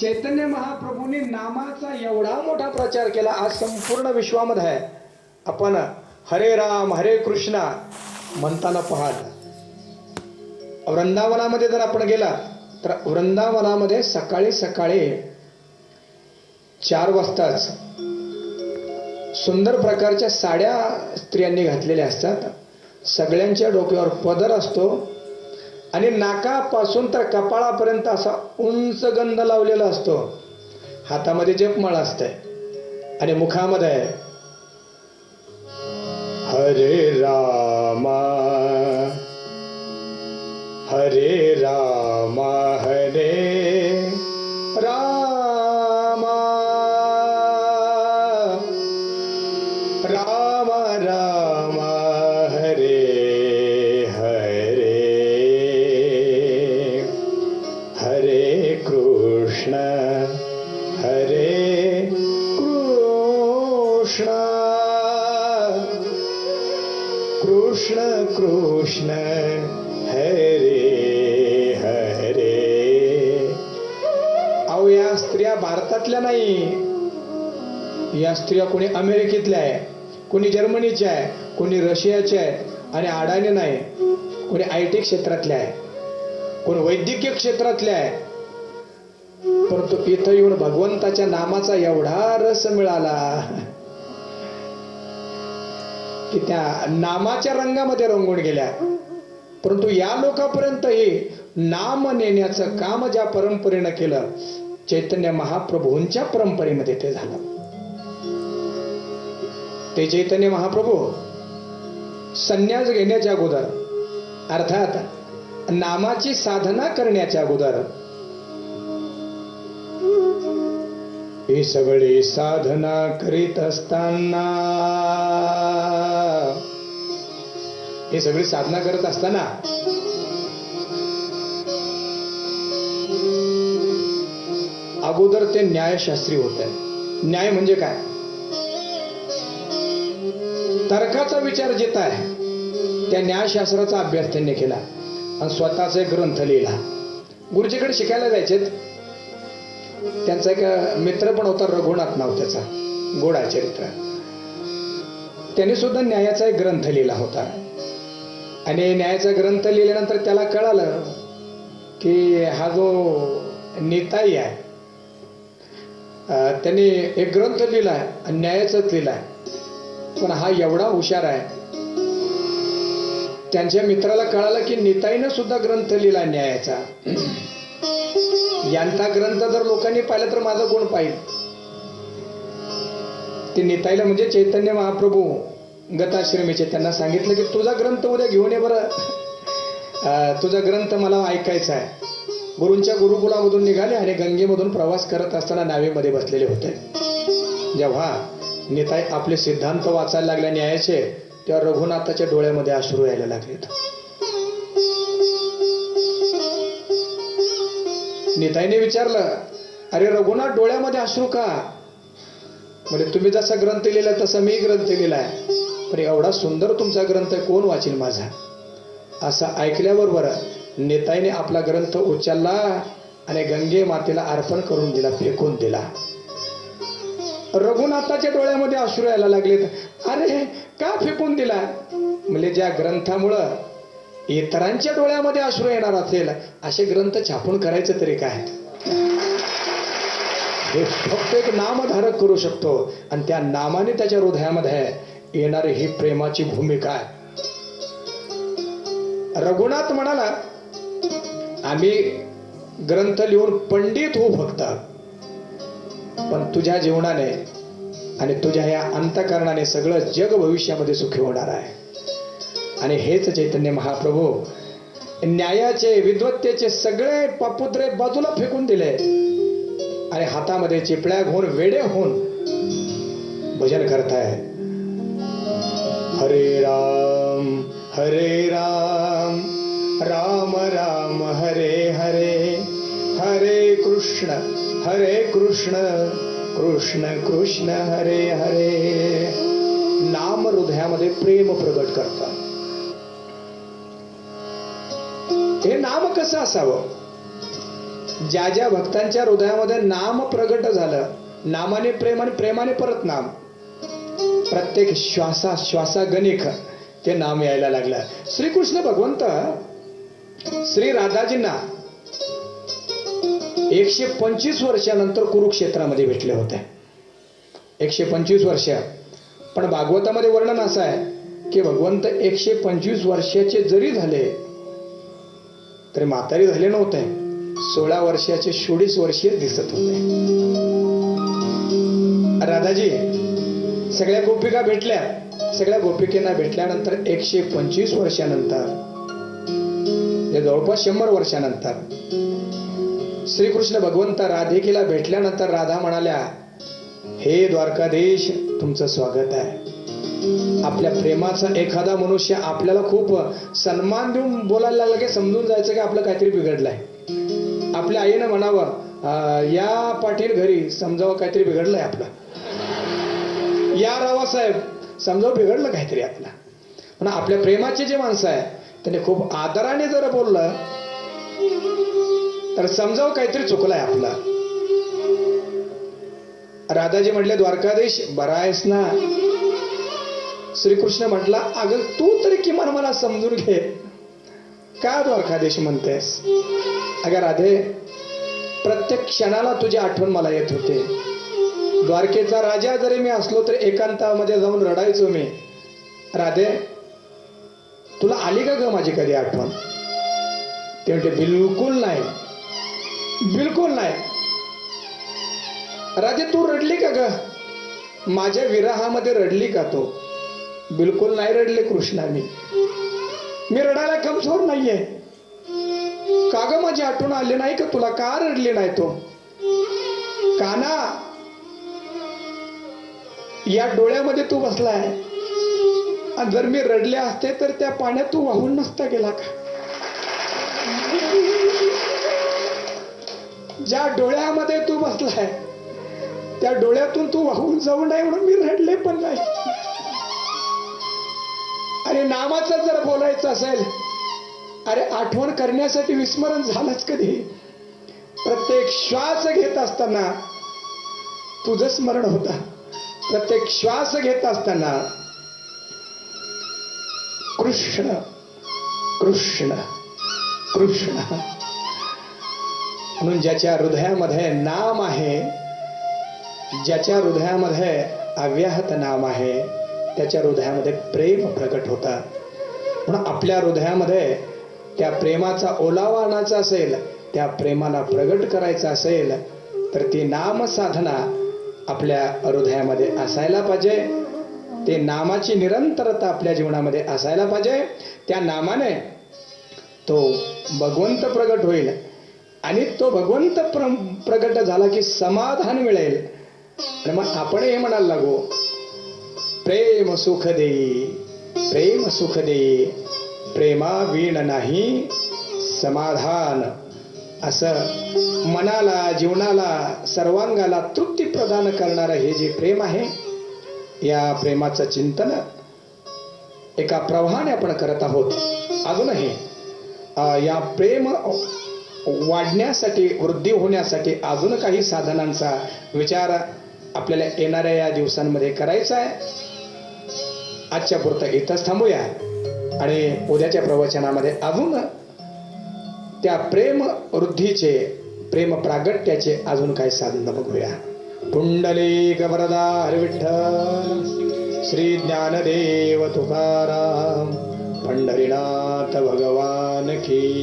चैतन्य महाप्रभूंनी नामाचा एवढा मोठा प्रचार केला आज संपूर्ण विश्वामध्ये आपण हरे राम हरे कृष्णा म्हणताना पाहाल. वृंदावनामध्ये जर आपण गेला तर वृंदावनामध्ये सकाळी सकाळी चार वाजताच सुंदर प्रकारच्या साड्या स्त्रियांनी घातलेल्या असतात. सगळ्यांच्या डोक्यावर पदर असतो. आणि नाकापासून तर कपाळापर्यंत असा उंच गंध लावलेला असतो. हातामध्ये जपमाळ असते आणि मुखामध्ये हरे रामा हरे रामा हरे रामा रामा राम. कृष्ण हरे हरे. अहो या स्त्रिया भारतातल्या नाही. या स्त्रिया कोणी अमेरिकेतल्या आहे कोणी जर्मनीच्या आहे कोणी रशियाच्या आहे आणि अडाणी नाही. कोणी आय टी क्षेत्रातल्या आहे कोण वैद्यकीय क्षेत्रातल्या आहे. परंतु इथं येऊन भगवंताच्या नामाचा एवढा रस मिळाला. की त्या नामाच्या रंगामध्ये रंगून गेल्या. परंतु या लोकांपर्यंतही नाम नेण्याचं काम ज्या परंपरेनं केलं चैतन्य महाप्रभूंच्या परंपरेमध्ये ते झालं. ते चैतन्य महाप्रभू संन्यास घेण्याच्या अगोदर अर्थात नामाची साधना करण्याच्या अगोदर हे सगळी साधना करीत असताना हे सगळी साधना करत असताना अगोदर ते न्यायशास्त्री होते न्याय म्हणजे काय? तर्काचा विचार जित आहे त्या न्यायशास्त्राचा अभ्यास त्यांनी केला आणि स्वतःचा एक ग्रंथ लिहिला. गुरुजीकडे शिकायला जायचेत. त्यांचा एक मित्र पण होता रघुनाथ नाव त्याचा गोडा चरित्र. त्यांनी सुद्धा न्यायाचा एक ग्रंथ लिहिला होता. आणि न्यायाचा ग्रंथ लिहिल्यानंतर त्याला कळालं की हा जो नेताई आहे त्यांनी एक ग्रंथ लिहिलाय आणि न्यायाचाच लिहिलाय पण हा एवढा हुशार आहे त्यांच्या मित्राला कळालं की नेताईनं सुद्धा ग्रंथ लिहिला न्यायाचा. यांचा ग्रंथ जर लोकांनी पाहिला तर माझा गुण पाहिजे ते नेताईला म्हणजे चैतन्य महाप्रभू. गताश्रमीचे. त्यांना सांगितलं की तुझा ग्रंथ उद्या घेऊन ये बरं. तुझा ग्रंथ मला ऐकायचा आहे. गुरूंच्या गुरुकुलामधून निघाले आणि गंगेमधून प्रवास करत असताना नावेमध्ये बसलेले होते. जेव्हा निताई आपले सिद्धांत वाचायला लागल्या न्यायाचे तेव्हा रघुनाथाच्या डोळ्यामध्ये अश्रू यायला लागलेत. निताईने विचारलं अरे रघुनाथ डोळ्यामध्ये अश्रू का? म्हणजे तुम्ही जसा ग्रंथ लिहिला तसा मी ग्रंथ लिहिलाय पण एवढा सुंदर तुमचा ग्रंथ कोण वाचेल माझा? असं ऐकल्याबरोबर नेताईने आपला ग्रंथ उचलला आणि गंगे मातेला अर्पण करून दिला फेकून दिला. रघुनाथाच्या डोळ्यामध्ये अश्रू यायला लागलेत. अरे का फेकून दिला? म्हणजे ज्या ग्रंथामुळं इतरांच्या डोळ्यामध्ये अश्रू येणार असेल असे ग्रंथ छापून करायचं तरी काय? हे फक्त एक नामधारक करू शकतो. आणि त्या नामाने त्याच्या हृदयामध्ये येणारी ही प्रेमाची भूमिका आहे. रघुनाथ म्हणाला आम्ही ग्रंथ लिहून पंडित होऊ फक्त. पण तुझ्या जीवनाने आणि तुझ्या या अंतकरणाने सगळं जग भविष्यामध्ये सुखी होणार आहे. आणि हेच चैतन्य महाप्रभू न्यायाचे विद्वत्तेचे सगळे पापुत्रे बाजूला फेकून दिले. आणि हातामध्ये चिपळ्या घेऊन वेडे होऊन भजन करतायत. हरे राम राम राम हरे हरे हरे कृष्ण हरे कृष्ण कृष्ण कृष्ण हरे हरे. नाम हृदयामध्ये प्रेम प्रगट करतात. हे नाम कसं असावं? ज्या ज्या भक्तांच्या हृदयामध्ये नाम प्रगट झालं नामाने प्रेम आणि प्रेमाने परत नाम. प्रत्येक श्वासा श्वासागणिक ते नाम यायला लागलं. श्रीकृष्ण भगवंत श्री राधाजींना एकशे पंचवीस वर्षानंतर कुरुक्षेत्रामध्ये भेटले होते. एकशे पंचवीस वर्ष. पण भागवतामध्ये वर्णन असं आहे की भगवंत एकशे पंचवीस वर्षाचे जरी झाले तरी म्हातारी झाले नव्हते. सोळा वर्षाचे चोवीस वर्षीय दिसत होते. राधाजी सगळ्या गोपिका भेटल्या. सगळ्या गोपिकेंना भेटल्यानंतर एकशे पंचवीस वर्षानंतर म्हणजे जवळपास शंभर वर्षानंतर श्रीकृष्ण भगवंत राधिकेला भेटल्यानंतर राधा म्हणाल्या हे द्वारकाधीश तुमचं स्वागत आहे. आपल्या प्रेमाचा एखादा मनुष्य आपल्याला खूप सन्मान देऊन बोलायला लागला की समजून जायचं की आपलं काहीतरी बिघडलंय. आपल्या आईनं म्हणावं या पाटील घरी समजावं काहीतरी बिघडलंय आपलं. या रावासाहेब समजावं बिघडलं काहीतरी आपला. पण आपल्या प्रेमाचे जे माणसं आहे त्यांनी खूप आदराने जर बोललं तर समजावं काहीतरी चुकलाय आपलं. राधाजी म्हटले द्वारकाधीश बरा आहेस ना? श्रीकृष्ण म्हटला अगं तू तरी किमान मला समजून घे. का द्वारकाधीश म्हणतेस? अगं राधे प्रत्येक क्षणाला तुझी आठवण मला येत होते. द्वारकेचा राजा जरी मी असलो तरी एकांतामध्ये जाऊन रडायचो मी. राधे तुला आली का ग माझी कधी आठवण? ते म्हणते बिलकुल नाही. बिलकुल नाही. राधे तू रडली का ग? माझ्या विरहामध्ये रडली का तो? बिलकुल नाही रडले कृष्णा मी. मी रडायला कमजोर नाहीये. का ग माझी आठवण आली नाही का तुला? का रडली नाही तो? काना या डोळ्यामध्ये तू बसलाय. आणि जर मी रडले असते तर त्या पाण्यात तू वाहून नसता गेला का? ज्या डोळ्यामध्ये तू बसलाय त्या डोळ्यातून तू वाहून जाऊ नये म्हणून मी रडले पण नाही. आणि नामाचं जर बोलायचं असेल अरे आठवण करण्यासाठी विस्मरण झालंच कधी? प्रत्येक श्वास घेत असताना तुझं स्मरण होता. प्रत्येक श्वास घेत असताना कृष्ण कृष्ण कृष्ण. म्हणून ज्याच्या हृदयामध्ये नाम आहे ज्याच्या हृदयामध्ये अव्याहत नाम आहे त्याच्या हृदयामध्ये प्रेम प्रकट होता म्हणून आपल्या हृदयामध्ये त्या प्रेमाचा ओलावा आणायचा असेल त्या प्रेमाला प्रगट करायचा असेल तर ती नाम साधना आपल्या हृदयामध्ये असायला पाहिजे. ते नामाची निरंतरता आपल्या जीवनामध्ये असायला पाहिजे. त्या नामाने तो भगवंत प्रगट होईल. आणि तो भगवंत प्र प्रगट झाला की समाधान मिळेल. आणि मग आपण हे म्हणायला लागू प्रेम सुख देई प्रेम सुख देई प्रेमा वीण नाही समाधान असं मनाला जीवनाला सर्वांगाला तृप्ती प्रदान करणारं हे जे प्रेम आहे या प्रेमाचं चिंतन एका प्रवाहाने आपण करत आहोत. अजूनही या प्रेम वाढण्यासाठी वृद्धी होण्यासाठी अजून काही साधनांचा विचार आपल्याला येणाऱ्या या दिवसांमध्ये करायचा आहे. आजच्या पुरतं इथंच थांबूया. आणि उद्याच्या प्रवचनामध्ये अजून त्या प्रेम वृद्धीचे प्रेम प्रागट्याचे अजून काही साधन बघूया. पुंडलिक वरदा विठ्ठल श्री ज्ञानदेव तुकाराम पंढरीनाथ भगवान की